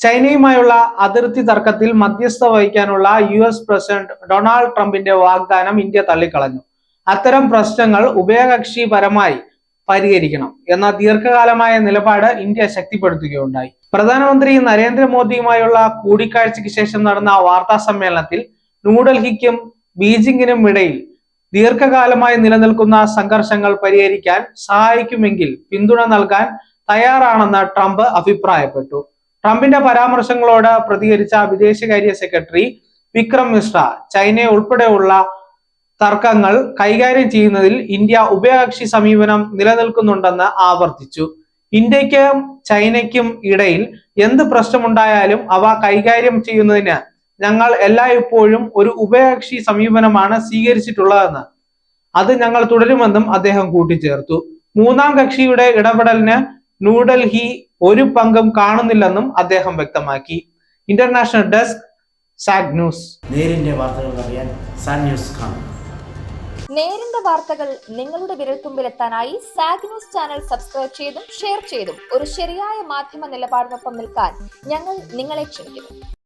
ചൈനയുമായുള്ള അതിർത്തി തർക്കത്തിൽ മധ്യസ്ഥ വഹിക്കാനുള്ള യു എസ് പ്രസിഡന്റ് ഡൊണാൾഡ് ട്രംപിന്റെ വാഗ്ദാനം ഇന്ത്യ തള്ളിക്കളഞ്ഞു. അത്തരം പ്രശ്നങ്ങൾ ഉഭയകക്ഷിപരമായി പരിഹരിക്കണം എന്ന ദീർഘകാലമായ നിലപാട് ഇന്ത്യ ശക്തിപ്പെടുത്തുകയുണ്ടായി. പ്രധാനമന്ത്രി നരേന്ദ്രമോദിയുമായുള്ള കൂടിക്കാഴ്ചയ്ക്ക് ശേഷം നടന്ന വാർത്താ സമ്മേളനത്തിൽ ന്യൂഡൽഹിക്കും ബീജിംഗിനും ഇടയിൽ ദീർഘകാലമായി നിലനിൽക്കുന്ന സംഘർഷങ്ങൾ പരിഹരിക്കാൻ സഹായിക്കുമെങ്കിൽ പിന്തുണ നൽകാൻ തയ്യാറാണെന്ന് ട്രംപ് അഭിപ്രായപ്പെട്ടു. ട്രംപിന്റെ പരാമർശങ്ങളോട് പ്രതികരിച്ച വിദേശകാര്യ സെക്രട്ടറി വിക്രം മിശ്ര ചൈനയെ ഉൾപ്പെടെയുള്ള തർക്കങ്ങൾ കൈകാര്യം ചെയ്യുന്നതിൽ ഇന്ത്യ ഉഭയകക്ഷി സമീപനം നിലനിൽക്കുന്നുണ്ടെന്ന് ആവർത്തിച്ചു. ഇന്ത്യക്കും ചൈനയ്ക്കും ഇടയിൽ എന്ത് പ്രശ്നമുണ്ടായാലും അവ കൈകാര്യം ചെയ്യുന്നതിന് ഞങ്ങൾ എല്ലായ്പ്പോഴും ഒരു ഉഭയകക്ഷി സമീപനമാണ് സ്വീകരിച്ചിട്ടുള്ളതെന്ന് അത് ഞങ്ങൾ തുടരുമെന്നും അദ്ദേഹം കൂട്ടിച്ചേർത്തു. മൂന്നാം കക്ഷിയുടെ ഇടപെടലിന് ന്യൂഡൽഹി ഒരു പങ്കും കാണുന്നില്ലെന്നും അദ്ദേഹം വ്യക്തമാക്കി. ഇന്റർനാഷണൽ ഡെസ്ക് സാഗ് ന്യൂസ് നേരിന്റെ വാർത്തകൾ അറിയാൻ സാൻ ന്യൂസ് കാണും. നേരിന്റെ വാർത്തകൾ നിങ്ങളുടെ വിരൽത്തുമ്പിലെത്താനായി സാഗ് ന്യൂസ് ചാനൽ സബ്സ്ക്രൈബ് ചെയ്തും ഷെയർ ചെയ്തും ഒരു ശരിയായ മാധ്യമ നിലപാടിനൊപ്പം നിൽക്കാൻ ഞങ്ങൾ നിങ്ങളെ ക്ഷണിക്കുന്നു.